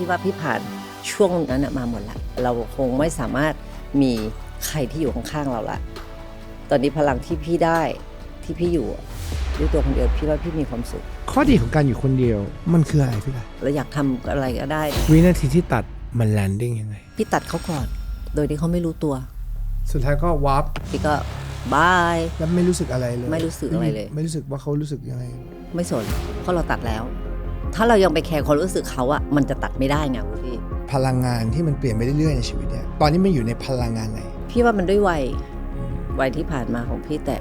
พี่ว่าพี่ผ่านช่วงนั้นน่ะมาหมดละเราคงไม่สามารถมีใครที่อยู่ข้างๆเราละตอนนี้พลังที่พี่ได้ที่พี่อยู่อะด้วยตัวคนเดียวพี่ว่าพี่มีความสุข ข้อดีของการอยู่คนเดียวมันคืออะไรพี่กายเราอยากทำอะไรก็ได้ วินาทีที่ตัดมันแลนดิ้งยังไง พี่ตัดเขาก่อน โดยที่เขาไม่รู้ตัว สุดท้ายก็วาร์ปพี่ก็บายแล้วไม่รู้สึกอะไรเลย ไม่รู้สึกอะไรเลย ไม่รู้สึกว่าเขารู้สึกยังไง ไม่สนเพราะเราตัดแล้ว ถ้าเรายังไปแคร์ความรู้สึกเขาอะมันจะตัดไม่ได้ไงพี่พลังงานที่มันเปลี่ยนไปเรื่อยๆในชีวิตเนี่ยตอนนี้มันอยู่ในพลังงานไหน พี่ว่ามันด้วยวัยวัยที่ผ่านมาของพี่แต่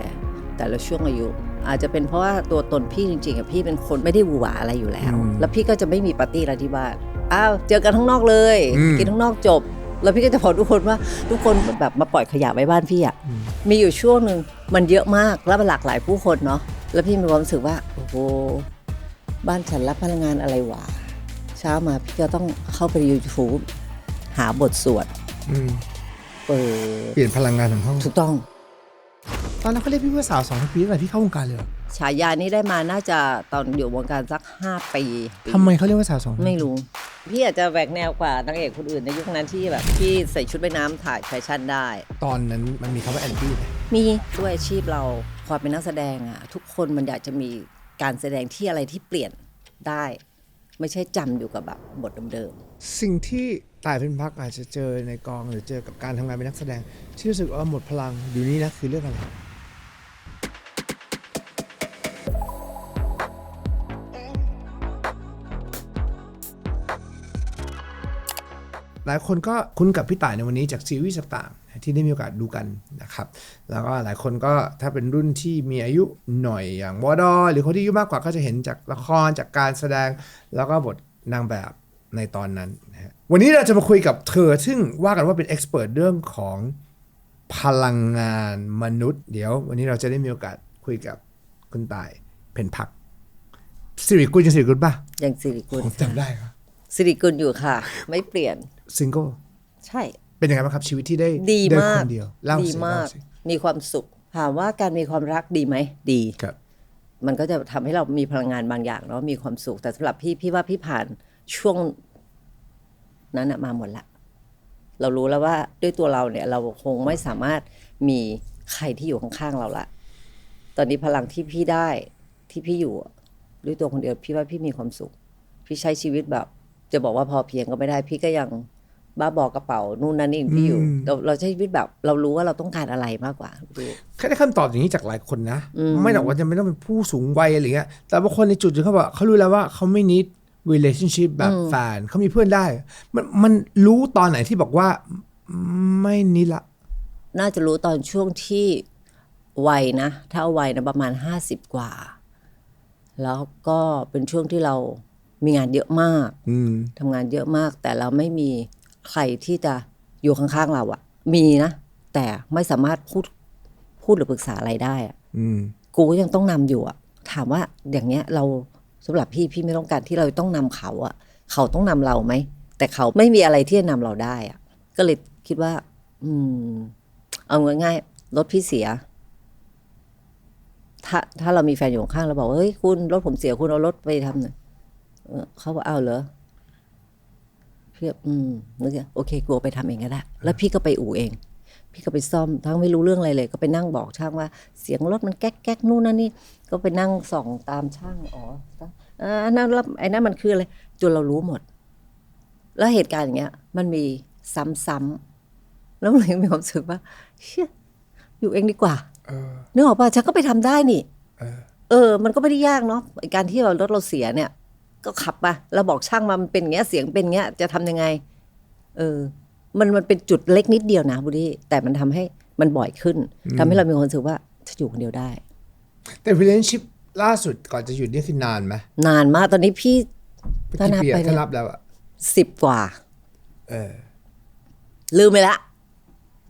แต่ละช่วงอายุ อาจจะเป็นเพราะว่าตัวตนพี่จริงๆอะพี่เป็นคนไม่ได้หวือหวาอะไรอยู่แล้วอืมแล้วพี่ก็จะไม่มีปาร์ตี้อะไรที่บ้านอ้าวเจอกันข้างนอกเลยอืมกินข้างนอกจบ แล้วพี่ก็จะบอกทุกคนว่าทุกคนแบบมาปล่อยขยะไว้บ้านพี่อะอืมมีอยู่ช่วงหนึ่งมันเยอะมากแล้วมันหลากหลายผู้คนเนาะแล้วพี่มีความรู้สึกว่าโอ้โห บ้านฉันรับพลังงานอะไรวะเช้ามาพี่ก็ต้องเข้าไป YouTube หาบทสวดอืมเปิดเปลี่ยนพลังงานของห้องถูกต้อง ตอนนั้นเขาเรียกพี่ว่าสาวสองปีตั้งแต่พี่เข้าวงการเลยเหรอฉายานี้ได้มาน่าจะตอนอยู่วงการสัก5ปีทำไมเขาเรียกว่าสาวสองไม่รู้ พี่อาจจะแหวกแนวกว่านางเอกคนอื่นในยุคนั้นที่แบบที่ใส่ชุดว่ายน้ำถ่ายแฟชั่นได้ ตอนนั้นมันมีคำว่าแอนตี้ไหมมีด้วยอาชีพเราความเป็นนักแสดงอะทุกคนมันอยากจะมี การแสดงที่อะไรที่เปลี่ยนได้ ไม่ใช่จำอยู่กับแบบบทเดิมๆสิ่งที่ตายเป็นพักอาจจะเจอในกองหรือเจอกับการทำงานเป็นนักแสดง ที่รู้สึกว่าหมดพลังอยู่นี่นะคือเรื่องอะไรหลายคนก็คุ้นกับพี่ต่ายในวันนี้จากซีรีส์ต่าง ที่ได้มีโอกาสดูกันนะครับ แล้วก็หลายคนก็ถ้าเป็นรุ่นที่มีอายุหน่อยอย่างวอดอหรือคนที่อายุมากกว่าก็จะเห็นจากละครจากการแสดง แล้วก็บทนางแบบในตอนนั้นนะฮะวันนี้เราจะมาคุยกับเธอ ซึ่งว่ากันว่าเป็นเอ็กซ์เพรสเรื่องของพลังงานมนุษย์ เดี๋ยว วันนี้เราจะได้มีโอกาสคุยกับคุณต่ายเพ็ญพักสิริกุลยังสิริกุลป่ะๆอย่างสิริกุลผมจำได้ครับสิริกุลอยู่ค่ะ ไม่เปลี่ยนซิงเกิลใช่ เป็นยังไงบ้างครับชีวิตที่ได้ดีเดินมาคกนเดียวเล่าดีสิมาก เล่สิ มีความสุข ถามว่าการมีความรักดีไหม ดี ครับ มันก็จะทำให้เรามีพลังงานบางอย่างเนาะมีความสุข แต่สำหรับพี่พี่ว่าพี่ผ่านช่วงนั้นน่ะมาหมดละ เรารู้แล้วว่าด้วยตัวเราเนี่ย เราคงไม่สามารถมีใครที่อยู่ข้างๆเราละ ตอนนี้พลังที่พี่ได้ที่พี่อยู่อะด้วยตัวคนเดียวพี่ว่าพี่มีความสุข พี่ใช้ชีวิตแบบ จะบอกว่าพอเพียงก็ไม่ได้ พี่ก็ยัง บ้าบอกระเป๋านู่นนั่นนี่ของพี่อยู่อืมเราเราใช้ชีวิตแบบเรารู้ว่าเราต้องการอะไรมากกว่าดูแค่ได้คำตอบอย่างนี้จากหลายคนนะอืมไม่ต้องว่าจะไม่ต้องเป็นผู้สูงวัยอะไรเงี้ย แต่บางคนในจุดที่เขาบอกเขารู้แล้วว่าเขาไม่ need relationship แบบแฟนเขามีเพื่อนได้ มันมันรู้ตอนไหนที่บอกว่าไม่นิดละ น่าจะรู้ตอนช่วงที่วัยนะ ถ้าเอาวัยนะประมาณห้าสิบกว่า แล้วก็เป็นช่วงที่เรามีงานเยอะมากอืมทำงานเยอะมาก แต่เราไม่มี ใครที่จะอยู่ข้างๆเราอะมีนะ แต่ไม่สามารถพูดพูดหรือปรึกษาอะไรได้อะอืมกูก็ยังต้องนำอยู่อะถามว่าอย่างเงี้ยเราสำหรับพี่พี่ไม่ต้องการที่เราต้องนำเขาอะเขาต้องนำเราไหมแต่เขาไม่มีอะไรที่จะนำเราได้อะก็เลยคิดว่า อืม เอาง่ายๆรถพี่เสีย ถ้าถ้าเรามีแฟนอยู่ข้างเราบอกว่าเฮ้ยคุณรถผมเสียคุณเอารถไปทำหน่อยเออเขาบอกเอาเหรอ พี่ก็อืมนึกว่าโอเคกลัวไปทำเองก็ได้แล้วพี่ก็ไปอู่เอง พี่ก็ไปซ่อมทั้งไม่รู้เรื่องอะไรเลย ก็ไปนั่งบอกช่างว่าเสียงรถมันแก๊กแก๊กนู่นนั่นนี่ก็ไปนั่งส่องตามช่างอ๋อเอออันนั้นแล้วไอ้นั่นมันคืออะไรจนเรารู้หมด แล้วเหตุการณ์อย่างเงี้ย มันมีซ้ำๆแล้วมันเลยมีความรู้สึกว่าเชี่ยอยู่เองดีกว่าเออนึกออกป่ะฉันก็ไปทำได้นี่เออเออ มันก็ไม่ได้ยากเนาะไอ้การที่เรารถเราเสียเนี่ย ก็ขับไปเราบอกช่างมามันเป็นอย่างเงี้ยเสียงเป็นอย่างเงี้ยจะทำยังไง เออ มันมันเป็นจุดเล็กนิดเดียวนะบุรีแต่มันทำให้มันบ่อยขึ้นทำให้เรามีความรู้สึกว่าฉันอยู่คนเดียวได้ แต่ relationship ล่าสุดก่อนจะหยุดนี่คือนานไหมนานมากตอนนี้พี่ถ้ากี่นับปีไปอะเนี่ถ้ายนับแล้วอะสิบกว่า เออ ลืมไปละ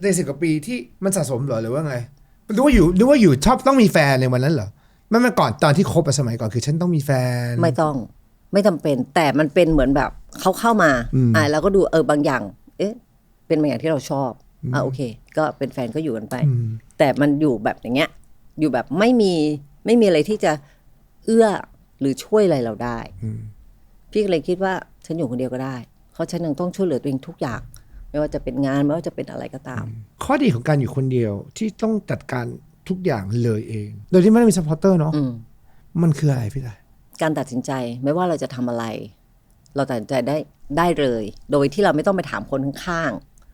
ในสิบกว่าปีที่มันสะสมเหรอหรือว่าไงนึกว่าอยู่นึกว่าอยู่ชอบต้องมีแฟนในวันนั้นเหรอไม่ไม่ก่อนตอนที่คบอะสมัยก่อนคือ ฉันต้องมีแฟน ไม่ต้อง ไม่จำเป็น แต่มันเป็นเหมือนแบบเขาเข้ามาอืมอ่าเราก็ดูเออบางอย่าง เอ๊ะ เป็นบางอย่างที่เราชอบอ่าโอเค ก็เป็นแฟนก็อยู่กันไปอืมแต่มันอยู่แบบอย่างเงี้ย อยู่แบบไม่มีไม่มีอะไรที่จะเอื้อหรือช่วยอะไรเราได้อืมพี่ก็เลยคิดว่าฉันอยู่คนเดียวก็ได้เพราะฉันยังต้องช่วยเหลือตัวเองทุกอย่าง ไม่ว่าจะเป็นงานไม่ว่าจะเป็นอะไรก็ตาม ข้อดีของการอยู่คนเดียวที่ต้องจัดการทุกอย่างเลยเอง โดยที่ไม่ต้องมีซัพพอร์เตอร์เนาะอืมมันคืออะไรพี่ตาย การตัดสินใจไม่ว่าเราจะทำอะไร เราตัดสินใจได้ได้เลย โดยที่เราไม่ต้องไปถามคนข้าง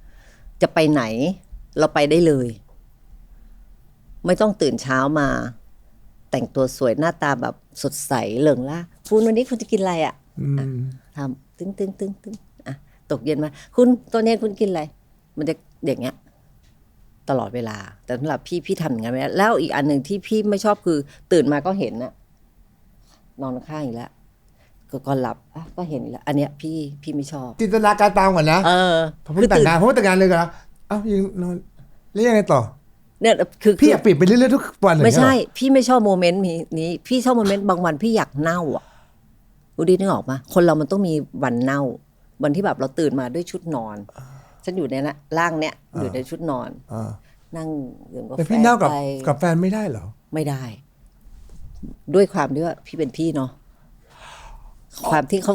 ๆจะไปไหน เราไปได้เลย ไม่ต้องตื่นเช้ามา แต่งตัวสวยหน้าตาแบบสดใสเหลิงล่าคุณวันนี้คุณจะกินอะไรอะ่ะอืมทำตึ้งตึ้งตึ้งตึ้งอะตกเย็นมา คุณตอนเย็นคุณกินอะไร มันจะอย่างเงี้ยตลอดเวลา แต่สำหรับพี่พี่ทำอย่างนั้นไม่ได้แล้วอีกอันหนึ่งที่พี่ไม่ชอบคือตื่นมาก็เห็นน่ะ นอนข้างอีกแล้วก็ก่อนหลับอะก็เห็นอีกแล้ว อันเนี้ยพี่พี่ไม่ชอบ จินตนาการตามก่อนนะเออพอเพิ่งแต่งงานพอเพิ่งแต่งงานเลยกันแล้วเอ้ายังนอนแล้วยังไงต่อเนี่ยคือพี่อยากเปลี่ยนไปเรื่อยๆทุกวันเลยไม่ใช่เหรอพี่ไม่ชอบโมเมนต์นี้พี่ชอบโมเมนต์บางวันพี่อยากเน่าอะดูดีนึกออกมาคนเรามันต้องมีวันเน่า วันที่แบบเราตื่นมาด้วยชุดนอน ฉันอยู่ในนะร่างเนี้ยอยู่ในชุดนอนอ่านั่งดื่มกาแฟแต่พี่เน่ากับไปกับแฟนไม่ได้เหรอ ไม่ได้ ด้วยความที่ว่าพี่เป็นพี่เนาะความที่เขา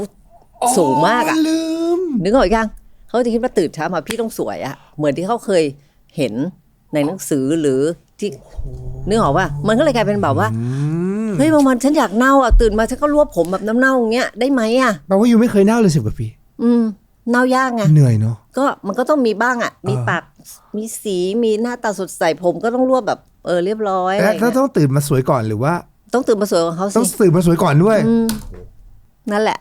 สูงมากอะลืมนึกออกยังเขาจะคิดว่าตื่นเช้ามาพี่ต้องสวยอะเหมือนที่เขาเคยเห็นในหนังสือหรือที่นึกออกว่ามันก็เลยกลายเป็นแบบว่าอืมเฮ้ยบางวันฉันอยากเน่าอะตื่นมาฉันก็รวบผมแบบน้ำเน่าอย่างเงี้ยได้ไหมอะแปลว่ายูไม่เคยเน่าเลยสิบกว่าปีอืมเน่ายากไงเหนื่อยเนาะก็มันก็ต้องมีบ้างอะ มีอ่าปากมีสีมีหน้าตาสดใสผมก็ต้องรวบแบบเออเรียบร้อยอะไรแล้วเงี้ยต้องตื่นมาสวยก่อนหรือว่า ต้องตื่นมาสวยของเขาต้อสิงตื่นมาสวยก่อนด้วย อืมนั่นแหละ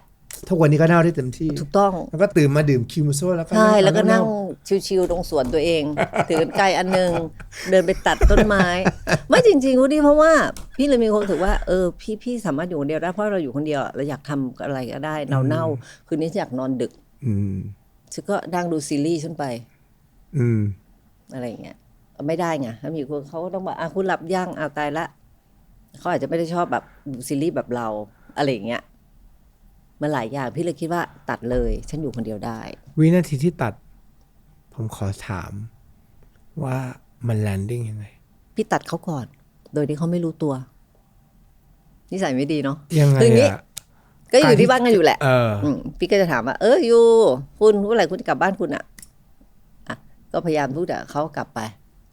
ทุกวันนี้ก็เน่าได้เต็มที่ ถูกต้อง แล้วก็ตื่นมาดื่มคิวมูโซแล้วก็ใช่แล้วก็นั่งเาชิวๆตรงสวนตัวเอง ถือกันไกลอันหนึง เดินไปตัดต้นไม้ ไม่จริงๆคุณดิเพราะว่า พี่เลยมีความรู้สึกว่าเออพี่พี่สามารถอยู่คนเดียวได้เพราะเราอยู่คนเดียวเราอยากทำอะไรก็ได้เราเน่าคืนนี้ฉันอยากนอนดึกอืม ฉันก็นั่งดูซีรีส์ฉันไปอืม อะไรอย่างเงี้ยไม่ได้ไงถ้ามีคนเขาก็ต้องบอกอะคุณหลับย่างเอาวตายละ เขาอาจจะไม่ได้ชอบแบบดูซีรีส์แบบเราอะไรอย่างเงี้ยมันหลายอย่างพี่เลยคิดว่าตัดเลย ฉันอยู่คนเดียวได้ วินาทีที่ตัด ผมขอถาม ว่ามันแลนดิ้งยังไง พี่ตัดเขาก่อน โดยที่เขาไม่รู้ตัว นิสัยไม่ดีเนาะยังไงคืออย่างงี้อะก็อยู่การที่ที่บ้านกันอยู่แหละเอออืมพี่ก็จะถามว่า เอออยู่คุณเมื่อไหร่คุณจะกลับบ้านคุณอะอะ ก็พยายามพูดแต่เขากลับไป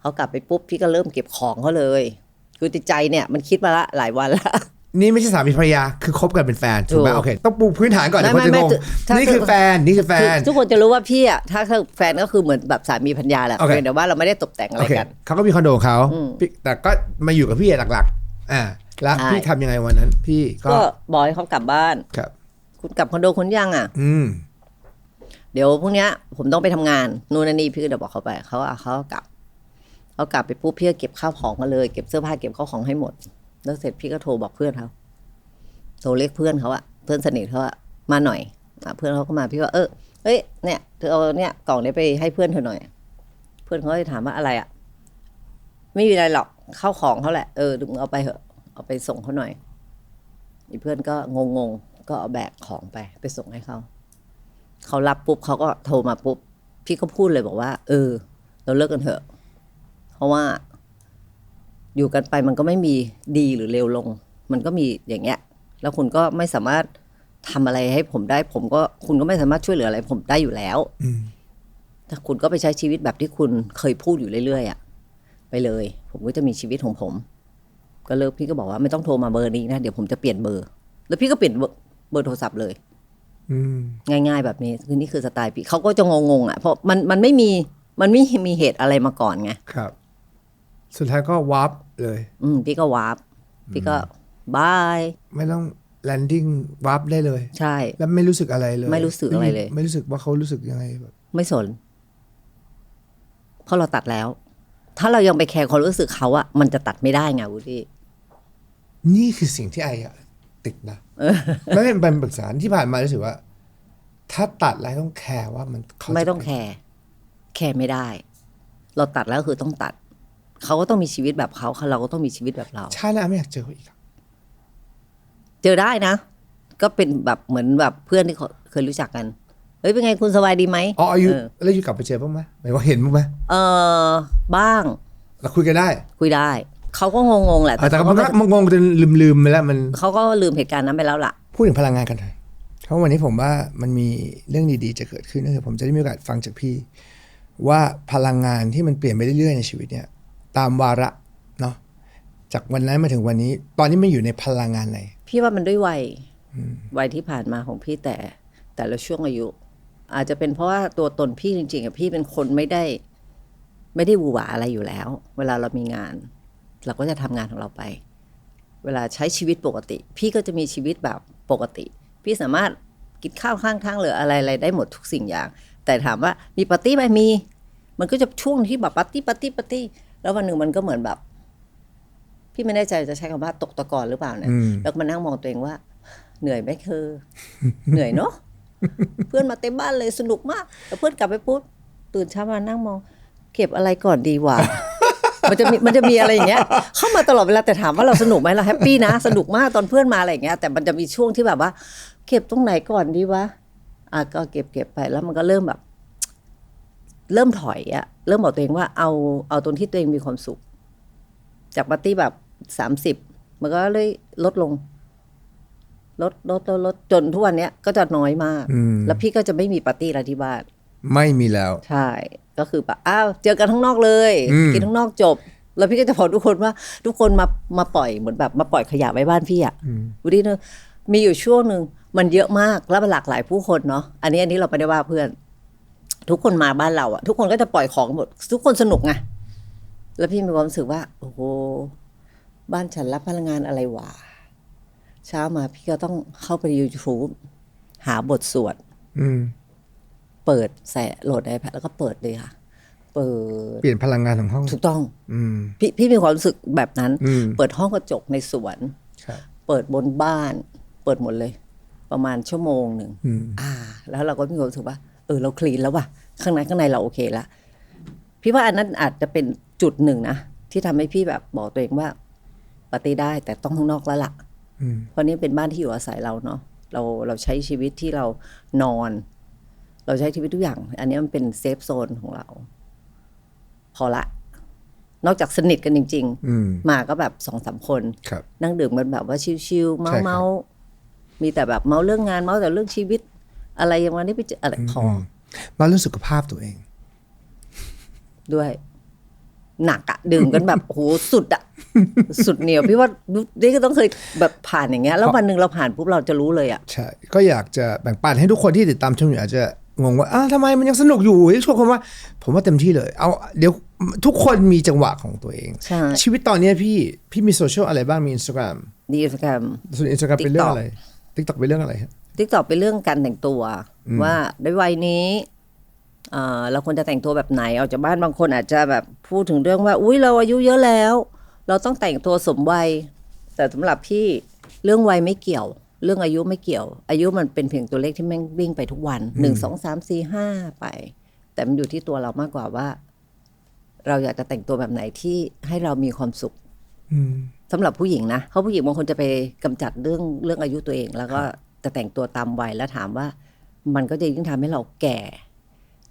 เขากลับไปปุ๊บ พี่ก็เริ่มเก็บของเขาเลย คือจิตใจเนี่ยมันคิดมาละหลายวันละ นี่ไม่ใช่สามีภรรยาคือคบกันเป็นแฟนถูกไหมถูกโอเค ต้องปูพื้นฐานก่อนไม่เดี๋ยวคนจะไม่งงไม่ถ้า นี่คือแฟนนี่คือแฟคือน ทุกคนจะรู้ว่าพี่อะถ้าถ้าแฟนก็คือเหมือนแบบสามีพัญญาแหละโอเค เพียงแต่ว่าเราไม่ได้ตกแต่งอะไรโอเคกัน เขาก็มีคอนโดของเขาอืมพี่แต่ก็มาอยู่กับพี่หลักๆ อ่า แล้วใช่ พี่ทำยังไงวันนั้น พี่ก็ก็บอกให้เขากลับบ้าน ครับ คุณกลับคอนโดคุณยังอะ อืม เดี๋ยวพรุ่งเนี้ยผมต้องไปทำงานนู่นนนนี่พี่ก็เดี๋ยวบอกเขาไปเขาอะเขาก็กลับ เขากลับไปปุ๊บพี่ก็เก็บข้าวของมาเลย เก็บเสื้อผ้าเก็บข้าวของให้หมด แล้วเสร็จพี่ก็โทรบอกเพื่อนเขาโทรเรียกเพื่อนเขาอะเพื่อนสนิทเขาอะมาหน่อยอเพื่อนเขาก็มาพี่ว่าเออเฮ้ยเนี่ยเธอเอาเนี่ยกล่องนี้ไปให้เพื่อนเธอหน่อย เพื่อนเขาเลยถามว่าอะไรอะไม่มีอะไรหรอกข้าวของเขาแหละเออดึงเอาไปเถอะเอาไปส่งเขาหน่อยอีเพื่อนก็งงๆก็เอาแบกของไป ไปส่งให้เขาเขารับปุ๊บเขาก็โทรมาปุ๊บ พี่ก็พูดเลยบอกว่า เออ เราเลิกกันเถอะ ราะว่า อยู่กันไปมันก็ไม่มีดีหรือเลวลง มันก็มีอย่างเงี้ย แล้วคุณก็ไม่สามารถทำอะไรให้ผมได้ ผมก็คุณก็ไม่สามารถช่วยเหลืออะไร ผมได้อยู่แล้วอืมถ้าคุณก็ไปใช้ชีวิตแบบที่คุณเคยพูดอยู่เรื่อยๆอะไปเลย ผมก็จะมีชีวิตของผม ก็เลิกพี่ก็บอกว่าไม่ต้องโทรมาเบอร์นี้นะเดี๋ยวผมจะเปลี่ยนเบอร์ แล้วพี่ก็เปลี่ยนเบอร์เบอร์โทรศัพท์เลยอืมง่ายๆแบบนี้คือนี่คือสไตล์พี่เขาก็จะงงๆอะเพราะมันมันไม่มีมันไม่มีเหตุอะไรมาก่อนไงครับ สุดท้ายก็วาร์ปเลย อืมพี่ก็วาร์ปพี่ก็บายไม่ต้องแลนดิ้งวาร์ปได้เลย ใช่ แล้วไม่รู้สึกอะไรเลย ไม่รู้สึกอะไรเลย ไม่รู้สึกว่าเขารู้สึกยังไงแบบไม่สน เพราะเราตัดแล้ว ถ้าเรายังไปแคร์ความรู้สึกเขาอะมันจะตัดไม่ได้ไงวูดดี้นี่คือสิ่งที่ไออะติดนะไม่เป็นเป็นปรึกษาที่ผ่านมารู้สึกว่า ถ้าตัดแล้วต้องแคร์ว่ามันเขาจะไม่ต้องแคร์แคร์ไม่ได้ เราตัดแล้วคือต้องตัด เขาก็ต้องมีชีวิตแบบเขาเราก็ต้องมีชีวิตแบบเราชาติหน้าไม่อยากเจอเขาอีกอะเจอได้นะ ก็เป็นแบบเหมือนแบบเพื่อนที่เขาเคยรู้จักกันเฮ้ยเป็นไงคุณสบายดีไหมอ๋ออายุเออแล้วอยู่กลับไปเจอบ้างไหมหมายว่าเห็นบ้างไหมเออบ้างเราคุยกันได้ คุยได้เขาก็งงๆแหละแต่เขามันก็ก็มันงงจนลืมๆไปแล้วมันเขาก็ลืมเหตุการณ์นั้นไปแล้วล่ะ พูดถึงพลังงานกันหน่อยเพราะวันนี้ผมว่ามันมีเรื่องดีๆจะเกิดขึ้นก็คือผมจะได้มีโอกาสฟังจากพี่ ว่าพลังงานที่มันเปลี่ยนไปเรื่อยๆในชีวิตเนี่ย ตามวาระเนาะจากวันนั้นมาถึงวันนี้ ตอนนี้มันอยู่ในพลังงานไหน พี่ว่ามันด้วยวัยวัยที่ผ่านมาของพี่แต่ แต่ละช่วงอายุ อาจจะเป็นเพราะว่าตัวตนพี่จริงๆอะพี่เป็นคนไม่ได้ ไม่ได้หวือหวาอะไรอยู่แล้ว เวลาเรามีงาน เราก็จะทำงานของเราไป เวลาใช้ชีวิตปกติ พี่ก็จะมีชีวิตแบบปกติ พี่สามารถกินข้าวข้างทางหรืออะไรอะไรได้หมดทุกสิ่งอย่าง แต่ถามว่ามีปาร์ตี้ไหมมี มันก็จะช่วงที่แบบปาร์ตี้ปาร์ตี้ปาร์ตี้ แล้ววันหนึ่งมันก็เหมือนแบบ พี่ไม่แน่ใจจะใช้คำว่าตกตะกอนหรือเปล่านะอืมแล้วก็มานั่งมองตัวเองว่า เหนื่อยไหมคือ เหนื่อยเนาะเพื่อนมาเต็มบ้านเลยสนุกมากแล้วเพื่อนกลับไปปุ๊บตื่นเช้ามานั่งมอง เก็บอะไรก่อนดีวะมันจะมีมันจะมีอะไรอย่างเงี้ย เข้ามาตลอดเวลาแต่ถามว่าเราสนุกไหมเราแฮปปี้นะสนุกมากตอนเพื่อนมาอะไรอย่างเงี้ยแต่มันจะมีช่วงที่แบบว่า เก็บตรงไหนก่อนดีวะอะก็เก็บเก็บไปแล้วมันก็เริ่มแบบ เริ่มถอยอะเริ่มบอกตัวเองว่าเอาเอาตรงที่ตัวเองมีความสุข จากปาร์ตี้แบบสามสิบมันก็เลยลดลง ลดลดลดลดจนทุกวันเนี้ยก็จะน้อยมาก อืม แล้วพี่ก็จะไม่มีปาร์ตี้อะไรที่บ้าน ไม่มีแล้ว ใช่ ก็คือแบบอ้าวเจอกันข้างนอกเลย อืม กินข้างนอกจบ แล้วพี่ก็จะบอกทุกคนว่าทุกคนมามาปล่อยเหมือนแบบมาปล่อยขยะไว้บ้านพี่อะวันนี้เนอะมีอยู่ช่วงหนึ่งมันเยอะมากแล้วมันหลากหลายผู้คนเนาะอันนี้อันนี้เราไม่ได้ว่าเพื่อน ทุกคนมาบ้านเราอะทุกคนก็จะปล่อยของหมด ทุกคนสนุกไงแล้วพี่มีความรู้สึกว่า โอ้โหบ้านฉันรับพลังงานอะไรวะเช้ามาพี่ก็ต้องเข้าไป YouTube หาบทสวดอืมเปิดใส่โหลดไอแพดแล้วก็เปิดเลยค่ะ เปิด เปลี่ยนพลังงานของห้อง ถูกต้อง อืมพี่พี่มีความรู้สึกแบบนั้นอืมเปิดห้องกระจกในสวนครับเปิดบนบ้าน เปิดหมดเลย ประมาณชั่วโมงหนึ่งอืมอ่า แล้วเราก็มีความรู้สึกว่าเออเราคลีนแล้วว่ะข้างในข้างในเราโอเคละพี่ว่าอันนั้นอาจจะเป็นจุดหนึ่งนะที่ทำให้พี่แบบบอกตัวเองว่าปฏิได้แต่ต้องข้างนอกแล้วล่ะอืมเพราะนี่เป็นบ้านที่อยู่อาศัยเราเนาะเราเราใช้ชีวิตที่เรานอน เราใช้ชีวิตทุกอย่าง อันนี้มันเป็นเซฟโซนของเรา พอละ นอกจากสนิทกันจริงอืมๆมาก็แบบสองสามคนครับนั่งดื่มกันแบบว่าชิวๆเมาใช่ครับเมามีแต่แบบเมาเรื่องงานเมาแต่เรื่องชีวิต อะไรอย่างวันนี้ไปเจออะไรพออมาเรื่องสุขภาพตัวเอง ด้วย หนักอะดื่มกันแบบโอ้โหสุดอะสุดเหนียวพี่ว่านี่ก็ต้องเคยแบบผ่านอย่างเงี้ย แล้ววันหนึ่งเราผ่านปุ๊บเราจะรู้เลยอะใช่ก็อยากจะแบ่งปันให้ทุกคนที่ติดตามชมอยู่อาจจะงงว่าอ้าวทำไมมันยังสนุกอยู่ชวนคนว่า ผมว่าเต็มที่เลย เอาเดี๋ยวทุกคนมีจังหวะของตัวเองใช่ชีวิตตอนเนี้ยพี่พี่มีโซเชียลอะไรบ้างมี Instagram ดีแกรมส่วน Instagram เป็นเรื่อง TikTok อะไร TikTok เป็นเรื่องอะไรครับ ทิกตอกเป็นเรื่องการแต่งตัว ว่าด้วยวัยนี้เอ่อเราควรจะแต่งตัวแบบไหนออกจากบ้านบางคนอาจจะแบบพูดถึงเรื่องว่า อุ้ยเราอายุเยอะแล้ว เราต้องแต่งตัวสมวัย แต่สำหรับพี่เรื่องวัยไม่เกี่ยว เรื่องอายุไม่เกี่ยว อายุมันเป็นเพียงตัวเลขที่แม่งวิ่งไปทุกวันหนึ่งสองสามสี่ห้าไป แต่มันอยู่ที่ตัวเรามากกว่าว่า เราอยากจะแต่งตัวแบบไหนที่ให้เรามีความสุขอืมสำหรับผู้หญิงนะเพราะผู้หญิงบางคนจะไปกำจัดเรื่องเรื่องอายุตัวเอง แล้วก็ จะแต่งตัวตามวัยแล้วถามว่า มันก็จะยิ่งทำให้เราแก่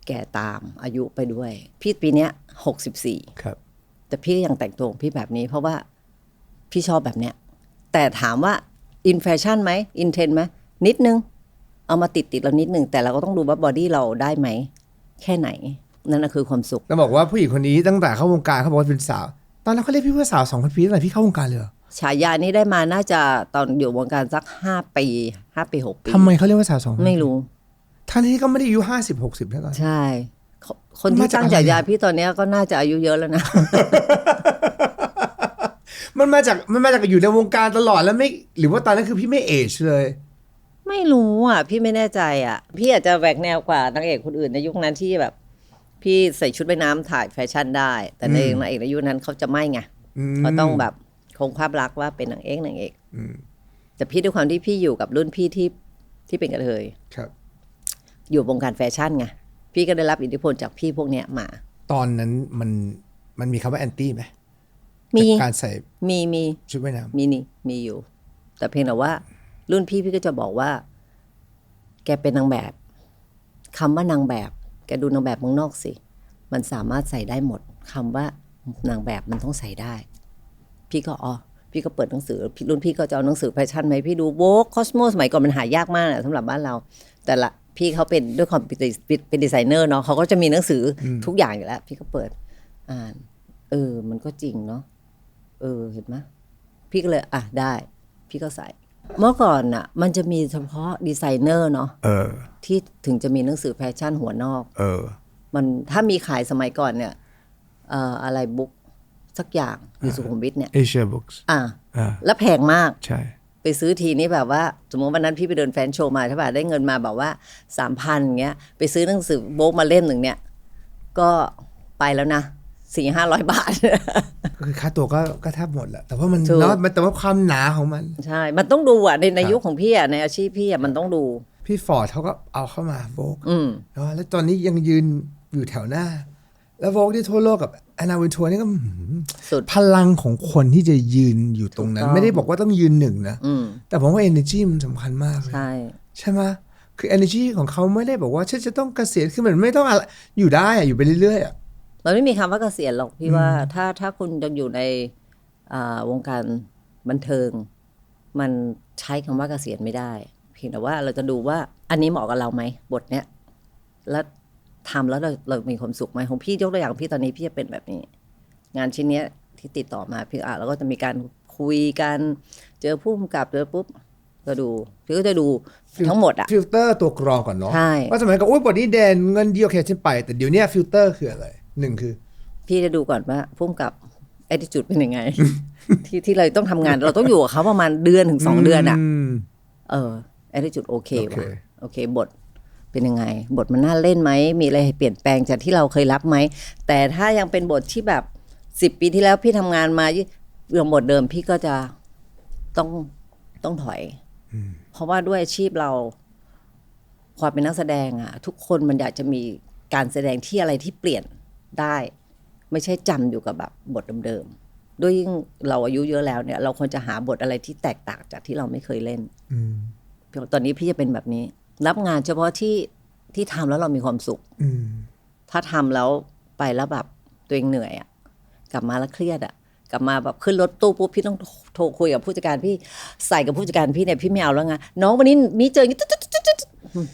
แก่ตามอายุไปด้วย พี่ปีเนี้ยหกสิบสี่ครับ แต่พี่ก็ยังแต่งตัวของพี่แบบนี้ เพราะว่าพี่ชอบแบบเนี้ย แต่ถามว่าอินแฟชั่นไหมอินเทนไหมนิดนึง เอามาติดติดๆเรานิดนึง แต่เราก็ต้องดูว่าบอดี้เราได้ไหม แค่ไหน นั่นนะคือความสุขต้องบอกว่าผู้หญิงคนนี้ตั้งแต่เข้าวงการเขาบอกว่าเป็นสาว ตอนแรกเขาเรียกพี่ว่าสาวสองพันปีตั้งแต่พี่เข้าวงการเลยเหรอ ฉายานี้ได้มาน่าจะตอนอยู่วงการสักห้าปีห้าปีหกปีทำไมเขาเรียกว่าสาวสองไม่รู้ท่านที่ก็ไม่ได้อายุห้าสิบหกสิบแล้วตอนใช่ คนคนที่มาจากตั้งฉายาอะไรอะพี่ตอนเนี้ยก็น่าจะอายุเยอะแล้วนะ มันมาจากมันมาจากอยู่ในวงการตลอดแล้วไม่ หรือว่าตอนนั้นคือพี่ไม่เอจเลย ไม่รู้อะ พี่ไม่แน่ใจอะ พี่อาจจะแหวกแนวกว่านางเอกคนอื่นในยุคนั้นที่แบบ พี่ใส่ชุดว่ายน้ำถ่ายแฟชั่นได้ แต่ในอืมนางเอกในยุคนั้นเขาจะไม่ไงอืมเขาต้องแบบ คงภาพลักษณ์ว่าเป็นนางเอกนางเอกอืมแต่พี่ด้วยความที่พี่อยู่กับรุ่นพี่ที่ที่เป็นกระเทยครับ อยู่วงการแฟชั่นไงพี่ก็ได้รับอิทธิพลจากพี่พวกเนี้ยมา ตอนนั้นมันมันมีคำว่าแอนตี้ไหมมีจากการใส่มีมีชุดว่ายน้มีนี่มีอยู่ แต่เพียงแต่ว่า รุ่นพี่พี่ก็จะบอกว่า แกเป็นนางแบบคำว่านางแบบ แกดูนางแบบเมืองนอกสิ มันสามารถใส่ได้หมดคำว่านางแบบมันต้องใส่ได้ พี่ก็อ๋อพี่ก็เปิดหนังสือพี่รุ่นพี่ก็จะเอาหนังสือแฟชั่นมาให้พี่ดูโวกคอสโมสมัยก่อนมันหายากมากนะสำหรับบ้านเรา แต่ละพี่เขาเป็นด้วยความเป็นเป็นดีไซเนอร์เนาะเขาก็จะมีหนังสืออทุกอย่างอยู่แล้ว พี่ก็เปิดอ่าน เออ มันก็จริงเนาะเออเห็นไหมพี่ก็เลย อะได้ พี่ก็ใส่ เมื่อก่อนน่ะ มันจะมีเฉพาะดีไซเนอร์เนาะเออที่ถึงจะมีหนังสือแฟชั่นหัวนอก เออ มันถ้ามีขายสมัยก่อนเนี่ยเอ่ออะไรบุ๊ก สักอย่างอยู่สุขุมวิทเนี่ย Asia Books อ่าอ่าแล้วแพงมากใช่ไปซื้อทีนี้แบบว่า สมมติวันนั้นพี่ไปเดินแฟนโชว์มาใช่ป่ะได้เงินมาแบบว่าสามพันเงี้ย ไปซื้อหนังสือโบ๊กมาเล่มหนึ่งเนี่ย ก็ไปแล้วนะสี่ห้าร้อยบาทก็คือค่าตัวก็ก็แทบหมดแหละแต่ว่ามันถูกเนาะมันแต่ว่าความหนาของมัน ใช่ มันต้องดูอะ ในในยุคของพี่อะในอาชีพพี่อะมันต้องดู พี่ฟอร์ดเขาก็เอาเข้ามาโวกอืมเนาะแล้วตอนนี้ยังยืนอยู่แถวหน้า แล้วโวกที่ทั่วโลกกับอนาวินทัวร์นี่ก็อื้อหือสุด พลังของคนที่จะยืนอยู่ตรงนั้นถูกต้อง ไม่ได้บอกว่าต้องยืนหนึ่งนะ อืม แต่ผมว่า energy มันสำคัญมากเลย ใช่ ใช่ไหมคือ energy ของเขาไม่ได้บอกว่าฉันจะต้องเกษียณคือมันไม่ต้องอะไรอยู่ได้อะอยู่ไปเรื่อยๆอะ มันไม่มีคำว่าเกษียณหรอกพี่ว่าถ้าถ้าคุณยังอยู่ในอ่าวงการบันเทิง มันใช้คำว่าเกษียณไม่ได้ เพียงแต่ว่าเราจะดูว่าอันนี้เหมาะกับเราไหมบทเนี้ยแล้ว ทำแล้วเราเรามีความสุขไหมของพี่ยกตัวอย่างพี่ตอนนี้พี่จะเป็นแบบนี้ งานชิ้นเนี้ยที่ติดต่อมาพี่อะแล้วก็จะมีการคุยกันเจอผู้กำกับเจอปุ๊บก็ดูพี่ก็จะดูทั้งหมดอะฟิลเตอร์ตัวกรองก่อนเนาะใช่ว่าสมัยก่อนอุ้ยบทนี้เด่นเงินดีโอเคฉันไปแต่เดี๋ยวเนี้ฟิลเตอร์คืออะไรหนึ่งคือ พี่จะดูก่อนว่าพุ่มกับแอดจุดเป็นยังไง ที่ที่เราต้องทำงานเราต้องอยู่กับเขาประมาณเดือนถึงสองเดือนอะมเออแอดจุดโอเคโอเคว่ะโอเคบท เป็นยังไง บทมันน่าเล่นไหม มีอะไรให้เปลี่ยนแปลงจากที่เราเคยรับไหม แต่ถ้ายังเป็นบทที่แบบสิบปีที่แล้วพี่ทำงานมาเรื่องบทเดิมพี่ก็จะต้องต้องถอย เพราะว่าด้วยอาชีพเราความเป็นนักแสดงอะทุกคนมันอยากจะมีการแสดงที่อะไรที่เปลี่ยนได้ ไม่ใช่จำอยู่กับแบบบทเดิมๆด้วยยิ่งเราอายุเยอะแล้วเนี่ย เราควรจะหาบทอะไรที่แตกต่างจากที่เราไม่เคยเล่นอืมตอนนี้พี่จะเป็นแบบนี้ รับงานเฉพาะที่ที่ทำแล้วเรามีความสุขอืมถ้าทำแล้วไปแล้วแบบตัวเองเหนื่อยอะกลับมาแล้วเครียดอะกลับมาแบบขึ้นรถตู้ปุ๊บพี่ต้องโทรคุยกับผู้จัดการพี่ใส่กับผู้จัดการพี่เนี่ยพี่ไม่เอาแล้วไงน้องวันนี้มีเจออย่างนี้ตึ๊ดตึ๊ดตึ๊ดตึ๊ด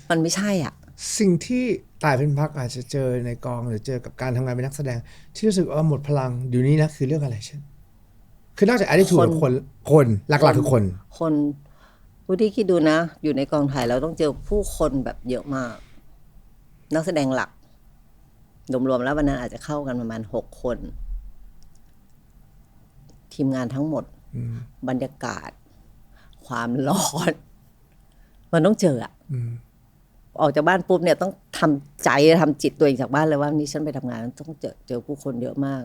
มันไม่ใช่อะ สิ่งที่ตายเป็นพักอาจจะเจอในกองหรือเจอกับการทำงานเป็นนักแสดง ที่รู้สึกว่าหมดพลังเดี๋ยวนี้นะคือเรื่องอะไรเช่นคือนอกจาก attitude คนของคนคนหลักๆคือคน คน ผู้ที่คิดดูนะ อยู่ในกองถ่ายเราต้องเจอผู้คนแบบเยอะมาก นักแสดงหลักรวมๆแล้ววันนั้นอาจจะเข้ากันประมาณหกคน ทีมงานทั้งหมดบรรยากาศ ความร้อน มันต้องเจออะอืมออกจากบ้านปุ๊บเนี่ยต้องทำใจทำจิตตัวเองจากบ้านเลยว่านี่ฉันไปทำงานต้องเจอเจอผู้คนเยอะมาก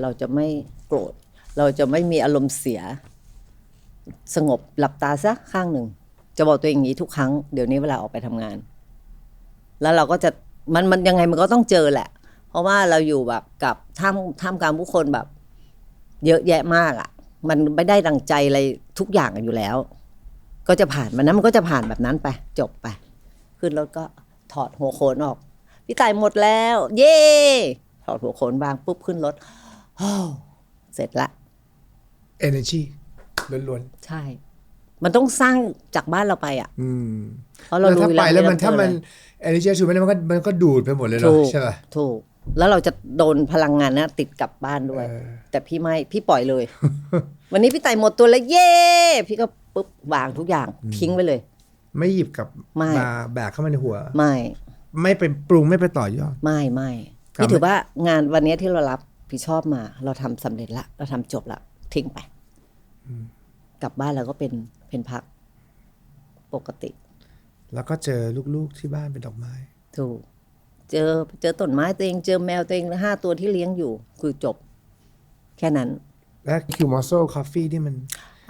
เราจะไม่โกรธ เราจะไม่มีอารมณ์เสีย สงบหลับตาซะข้างหนึ่ง จะบอกตัวเองอย่างนี้ทุกครั้งเดี๋ยวนี้เวลาออกไปทำงาน แล้วเราก็จะมันมันยังไงมันก็ต้องเจอแหละ เพราะว่าเราอยู่แบบกับท่ามท่ามกลางผู้คนแบบ เยอะแยะมากอะ่ะ มันไม่ได้ดังใจอะไรทุกอย่างอยู่แล้ว ก็จะผ่านมันนั้นมันก็จะผ่านแบบนั้นไป จบไป ขึ้นรถก็ถอดหัวโขนออกพี่ต่ายหมดแล้ว เย่ถอดหัวโขนวางปุ๊บขึ้นรถเสร็จละ energy ล้วนใช่ มันต้องสร้างจากบ้านเราไปอะๆอืมเพราะเราแล้วรู้ถ้าอยู่ไปแล้วมันเรถ้ามันเจออะไร energy ชูมันมันก็มันก็ดูดไปหมดเลยเนาะถูกใช่ป่ะถูก แล้วเราจะโดนพลังงานนะติดกลับบ้านด้วยเออแต่พี่ไม่พี่ปล่อยเลย วันนี้พี่ไต่หมดตัวแล้วเย่พี่ก็ปุ๊บวางทุกอย่างทิ้งไปเลย ไม่หยิบกลับไม่มาแบกเข้ามาในหัว ไม่ ไม่เป็นปรุงไม่ไปต่อยอด ไม่ไม่ครับพี่ถือว่างานวันนี้ที่เรารับพี่ชอบมา เราทำสำเร็จละ เราทำจบละทิ้งไป กลับบ้านเราก็เป็นเป็นพักปกติ แล้วก็เจอลูกๆที่บ้านเป็นดอกไม้ ถูก เจอเจอต้นไม้ตัวเอง เจอแมวตัวเองห้าตัวที่เลี้ยงอยู่ คือจบ แค่นั้น และคิวมอสโซคอฟฟี่ที่มัน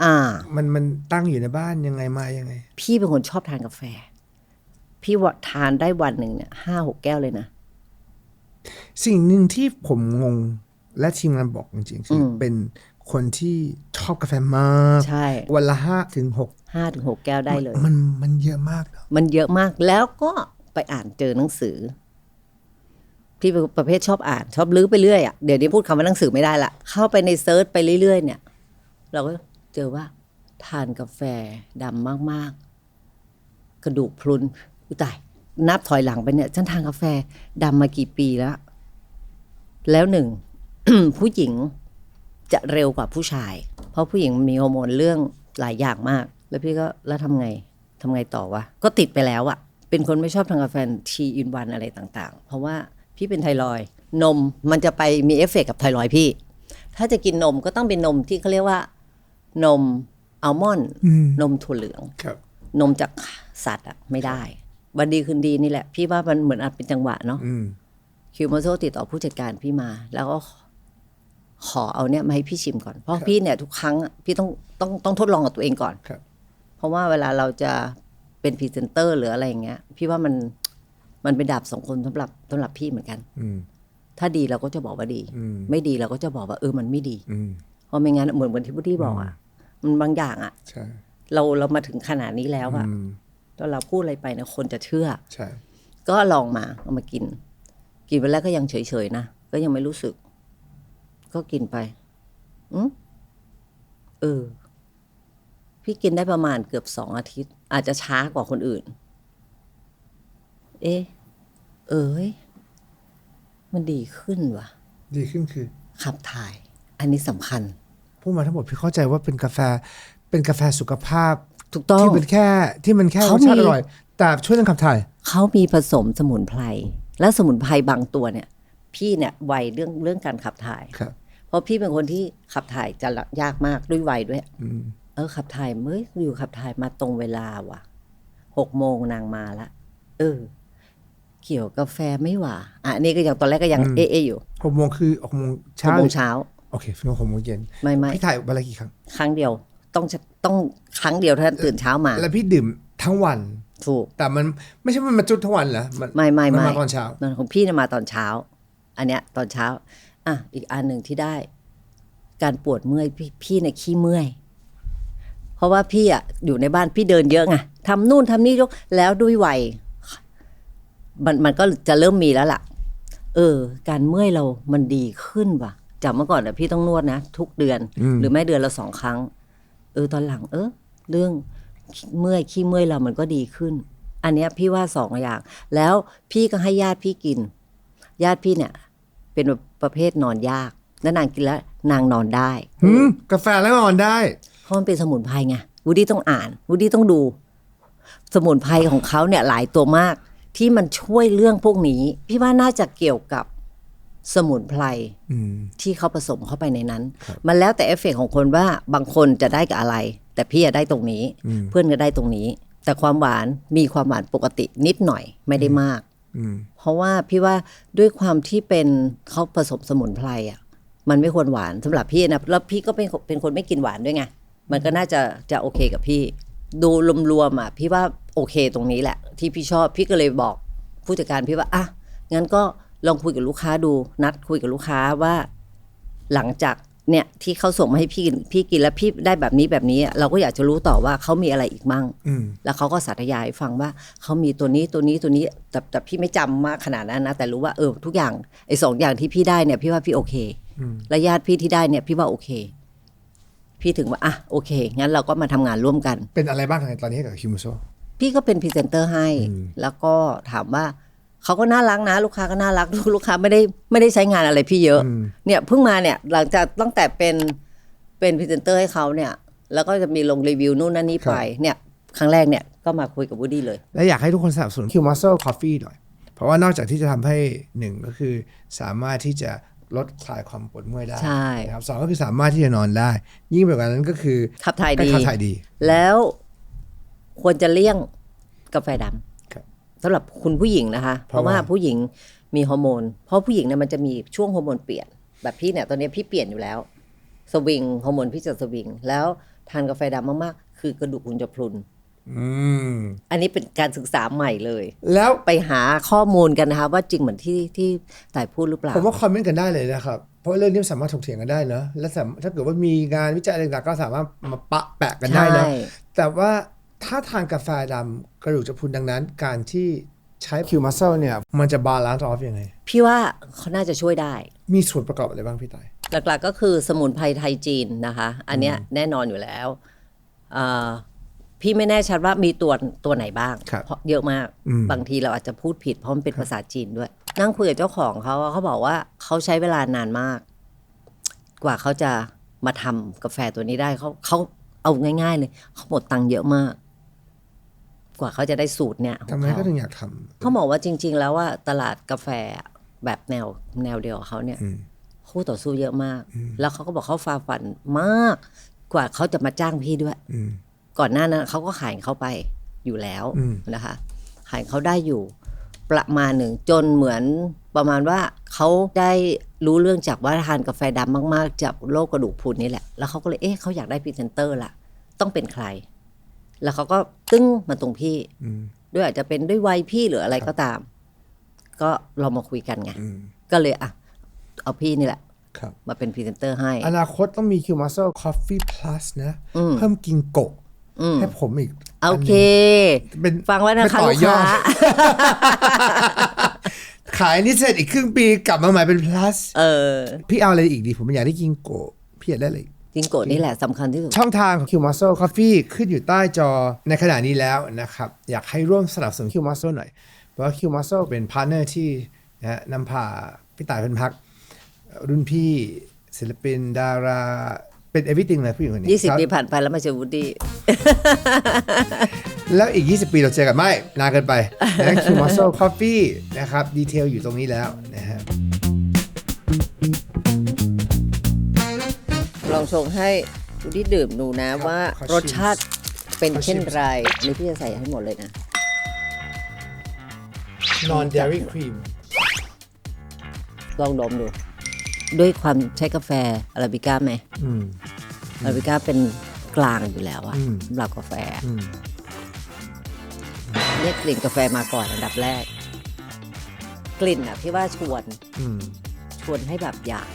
อ่า มันมันตั้งอยู่ในบ้านยังไงมายังไง พี่เป็นคนชอบทานกาแฟ พี่ว่าทานได้วันหนึ่งเนี่ยห้าหกแก้วเลยนะ สิ่งหนึ่งที่ผมงงและทีมงานบอกจริงๆคืออมเป็น คนที่ชอบกาแฟมาก ใช่ วันละห้าถึงหกห้าถึงหกแก้วได้เลย มันมันเยอะมากเนอะมันเยอะมากแล้วก็ไปอ่านเจอหนังสือพี่เป็นประเภทชอบอ่าน ชอบลื้อไปเรื่อยอะเดี๋ยวนี้พูดคำว่าหนังสือไม่ได้ละเข้าไปในเซิร์ชไปเรื่อยๆเนี่ย เราก็เจอว่า ทานกาแฟดำมากๆ กระดูกพรุนอุยตายนับถอยหลังไปเนี่ยฉันทานกาแฟดำมากี่ปีแล้ว แล้วหนึ่ง ผู้หญิง จะเร็วกว่าผู้ชาย เพราะผู้หญิงมีฮอร์โมนเรื่องหลายอย่างมาก แล้วพี่ก็แล้วทำไงทำไงต่อวะ ก็ติดไปแล้วอะเป็นคนไม่ชอบทานกาแฟทีอินวันอะไรต่างๆ เพราะว่าพี่เป็นไทรอยด์นมมันจะไปมีเอฟเฟกต์กับไทรอยด์พี่ ถ้าจะกินนมก็ต้องเป็นนมที่เขาเรียกว่า นมอัลมอนด์อืมนมถั่วเหลืองครับนมจากสัตว์อะไม่ได้วันดีคืนดีนี่แหละ พี่ว่ามันเหมือนอาจเป็นจังหวะเนาะอืมคิวมาโซติดต่อผู้จัดการพี่มา แล้วก็ ขอเอาเนี่ยมาให้พี่ชิมก่อน เพราะพี่เนี่ยทุกครั้งอะพี่ต้องต้องต้องทดลองกับตัวเองก่อนครับเพราะว่าเวลาเราจะเป็นพรีเซนเตอร์หรืออะไรอย่างเงี้ย พี่ว่ามันมันเป็นดาบสองคนสำหรับสำหรับพี่เหมือนกันอืมถ้าดีเราก็จะบอกว่าดีอืมไม่ดีเราก็จะบอกว่าเออมันไม่ดีอืมเพราะไม่งั้นเหมือนเหมือนที่พุทธิบอกอะมันบางอย่างอะใช่เราเรามาถึงขนาดนี้แล้วอะอืมแล้วเราพูดอะไรไปเนี่ยคนจะเชื่อใช่ก็ลองมาเอามากิน กินไปแล้วก็ยังเฉยๆนะก็ยังไม่รู้สึก ก็กินไปอืมเออ พี่กินได้ประมาณเกือบสองอาทิตย์ อาจจะช้ากว่าคนอื่น เอ๊ะ เอ้ยมันดีขึ้นว่ะดีขึ้นคือ ขับถ่าย อันนี้สำคัญ พูดมาทั้งหมดพี่เข้าใจว่าเป็นกาแฟ เป็นกาแฟสุขภาพ ถูกต้อง ที่เป็นแค่ที่มันแค่รเขาสชาติมีอร่อย แต่ช่วยเรื่องขับถ่าย เขามีผสมสมุนไพร และสมุนไพรบางตัวเนี่ย พี่เนี่ยไวเรื่องเรื่องการขับถ่ายครับเพราะพี่เป็นคนที่ขับถ่ายจะยากมากด้วยวัยด้วยอืมเออขับถ่ายเมื่ออยู่ขับถ่ายมาตรงเวลาว่ะหกโมงนางมาละเออ เกี่ยวกาแฟไม่หว่าอะอันนี่ก็ยังตอนแรกก็ยังเอะเอะอยู่หกโมงคือหกโมงหเช้ากโมงเช้าโอเคฟิลหกโมงเย็นไม่ไม่พี่ถ่ายวันละกี่ครั้ง ครั้งเดียว ต้องจะต้องครั้งเดียวเท่านั้นตื่นเช้ามา แล้วพี่ดื่มทั้งวันถูกแต่มันไม่ใช่ว่ามันมาจุดทั้งวันเหรอมันไม่ไม่มันไม่มาตอนเช้านอนของพี่เนี่ยมาตอนเช้า อันเนี้ยตอนเช้า อะ อีกอันหนึ่งที่ได้ การปวดเมื่อยพี่พี่เนี่ยขี้เมื่อย เพราะว่าพี่อะอยู่ในบ้านพี่เดินเยอะไงทำนู่นทำนี่ยกแล้วด้วยวัยมันมันก็จะเริ่มมีแล้วล่ะ เออ การเมื่อยเรามันดีขึ้นว่ะจากเมื่อก่อนอะพี่ต้องนวดนะ ทุกเดือนอืมหรือไม่เดือนละสองครั้ง เออตอนหลัง เออเรื่องเมื่อยขี้เมื่อยเรามันก็ดีขึ้น อันเนี้ยพี่ว่าสองอย่าง แล้วพี่ก็ให้ญาติพี่กิน ญาติพี่เนี่ย เป็นประเภทนอนยาก แล้วนางกินแล้วนางนอนได้หืมกาแฟแล้วนอนได้เพราะมันเป็นสมุนไพรไงวูดดี้ต้องอ่านวูดดี้ต้องดู สมุนไพรของเขาเนี่ยหลายตัวมาก ที่มันช่วยเรื่องพวกนี้ พี่ว่าน่าจะเกี่ยวกับสมุนไพรอืมที่เขาผสมเข้าไปในนั้น มันแล้วแต่เอฟเฟกต์ของคนว่าบางคนจะได้กับอะไร แต่พี่จะได้ตรงนี้อืมเพื่อนก็ได้ตรงนี้ แต่ความหวานมีความหวานปกตินิดหน่อยไม่ได้มากอืม เพราะว่าพี่ว่าด้วยความที่เป็นเขาผสมสมุนไพรอะ มันไม่ควรหวานสำหรับพี่นะแล้วพี่ก็เป็นเป็นคนไม่กินหวานด้วยไงมันก็น่าจะจะโอเคกับพี่ ดูรวมๆอะ พี่ว่าโอเคตรงนี้แหละ ที่พี่ชอบพี่ก็เลยบอกผู้จัดการพี่ว่าอะงั้นก็ลองคุยกับลูกค้าดูนัดคุยกับลูกค้าว่า หลังจาก เนี่ยที่เขาส่งมาให้พี่กินพี่กินแล้วพี่ได้แบบนี้แบบนี้อะเราก็อยากจะรู้ต่อว่าเขามีอะไรอีกมั่งอืมแล้วเขาก็สาธยายให้ฟังว่าเขามีตัวนี้ตัวนี้ตัวนี้แต่แต่พี่ไม่จำมากขนาดนั้นนะ แต่รู้ว่าเออทุกอย่างไอ้สองอย่างที่พี่ได้เนี่ยพี่ว่าพี่โอเคอืมและญาติพี่ที่ได้เนี่ย พี่ว่าโอเค พี่ถึงว่าอะโอเค งั้นเราก็มาทำงานร่วมกัน เป็นอะไรบ้างตอนนี้กับคิวมูโซพี่ก็เป็นพรีเซนเตอร์ให้อืมแล้วก็ถามว่า เขาก็น่ารักนะ ลูกค้าก็น่ารักลูกค้าไม่ได้ไม่ได้ใช้งานอะไรพี่เยอะอืมเนี่ยเพิ่งมาเนี่ยหลังจากตั้งแต่เป็นเป็นพรีเซนเตอร์ให้เขาเนี่ย แล้วก็จะมีลงรีวิวนู่นนั่นนี่ไปเนี่ยครั้งแรกเนี่ยก็มาคุยกับวูดดี้เลย และอยากให้ทุกคนสนับสนุนคิวมัสเซ c คอฟฟี่หน่อย เพราะว่านอกจากที่จะทำให้หนึ่งก็คือสามารถที่จะลดคลายความปวดเมื่อยได้ใช่นะครับสองก็คือสามารถที่จะนอนได้ ยิ่งไปกว่านั้นก็คือขับถ่ายการดีขับถ่ายดี แล้วควรจะเลี่ยงกาแฟดำครับ สำหรับคุณผู้หญิงนะคะ เพเพราะราะว่าว่าผู้หญิงมีฮอร์โมน เพราะผู้หญิงเนี่ยมันจะมีช่วงฮอร์โมนเปลี่ยน แบบพี่เนี่ยตอนนี้พี่เปลี่ยนอยู่แล้ว สวิงฮอร์โมนพี่จะสวิง แล้วทานกาแฟดำมากๆ คือกระดูกคุณจะพรุนอืมอันนี้เป็นการศึกษาใหม่เลย แล้วไปหาข้อมูลกันนะคะว่าจริงเหมือนที่ที่ต่ายพูดหรือเปล่าผมว่าคอมเมนต์กันได้เลยนะครับเพราะเรื่องนี้มันสามารถถกเถียงกันได้เนอะและสามถ้าเกิดว่ามีงานวิจัยอะไรต่างๆก็สามารถมาปะแปะกันได้เนอะใช่แต่ว่า ถ้าทานกาแฟดำกระดูกจะพรุนดังนั้น การที่ใช้คิวมัสเซลเนี่ย มันจะบาลานซ์ออฟยังไง พี่ว่าเขาน่าจะช่วยได้ มีส่วนประกอบอะไรบ้างพี่ต่าย หลักๆก็คือสมุนไพรไทยจีนนะคะ อันเนี้ยแน่นอนอยู่แล้วอ่าพี่ไม่แน่ชัดว่ามีตัวตัวไหนบ้าง ครับเพราะเยอะมากอืม บางทีเราอาจจะพูดผิดเพราะมันเป็นภาษาจีนด้วย นั่งคุยกับเจ้าของเขาอะเขาบอกว่าเขาใช้เวลานานมาก กว่าเขาจะมาทำกาแฟตัวนี้ได้เขาเขาเอาง่าย ๆ เลยเขาหมดตังค์เยอะมาก กว่าเขาจะได้สูตรเนี่ยของทำไมเขาก็ถึงอยากทเขาบอกว่าจริง ๆ แล้วว่าตลาดกาแฟแบบแนวแนวเดียวกับเขาเนี่ยำอืมคู่ต่อสู้เยอะมาก แล้วเขาก็บอกเขาฟาฝันมาก กว่าเขาจะมาจ้างพี่ด้วยอืมก่อนหน้านั้นเขาก็ขายเขาไปอยู่แล้วอืมนะคะขายเขาได้อยู่ประมาณหนึ่งจนเหมือนประมาณว่าเขาได้รู้เรื่องจากว่าทานกาแฟดำมาก ๆ จากโรคกระดูกพรุนนี่แหละ แล้วเขาก็เลยเอ๊ะเขาอยากได้พรีเซนเตอร์ละต้องเป็นใคร แล้วเขาก็ตึ้งมาตรงพี่อืมด้วยอาจจะเป็นด้วยวัยพี่หรืออะไรก็ตาม ก็เรามาคุยกันไงอืมก็เลยอะ เอาพี่นี่แหละครับมาเป็นพรีเซนเตอร์ให้ อนาคตต้องมี Q Muscle Coffee Plus นะอืมเพิ่มกิงโกะอืมให้ผมอีก โอเค เป็นฟังไว้นะคะเป็ลูต่กอยอค้าดขายนี่เสร็จอีกครึ่งปีกลับมาใหม่เป็น plus เออ พี่เอาอะไรอีกดี ผมอยากได้กิงโกะพี่อยากได้อะไรอีก จิงโกะนี่แหละสำคัญที่สุด ช่องทางของ Q Muscle Coffee ขึ้นอยู่ใต้จอในขณะนี้แล้วนะครับ อยากให้ร่วมสนับสนุน Q Muscle หน่อย เพราะว่า Q Muscle เป็นพาร์ทเนอร์ที่นะฮะนำพาพี่ต่ายเป็นพัก รุ่นพี่ศิลปินดาราเป็น everything เลยผู้หญิงคนนี้ยี่สิบครับปีผ่านไปแล้วมาเจอวูดดี้ แล้วอีก 20 ปีเราเจอกันไหมนานเกินไปนะ Q Muscle Coffee นะครับ ดีเทลอยู่ตรงนี้แล้วนะฮะล องชงให้วูดดี้ดื่มดูนะว่าขอชิมรสชาติเป็นขอชิมเช่นไรนี่พี่จะใส่ให้หมดเลยนะ non dairy cream ลองดมดู ด้วยความใช้กาแฟอาราบิก้าไหมอืมอาราบิก้าเป็นกลางอยู่แล้วอะอืมสำหรับกาแฟอืมเนี่ยกลิ่นกาแฟมาก่อนอันดับแรก กลิ่นอะพี่ว่าชวนอืมชวนให้แบบอยาก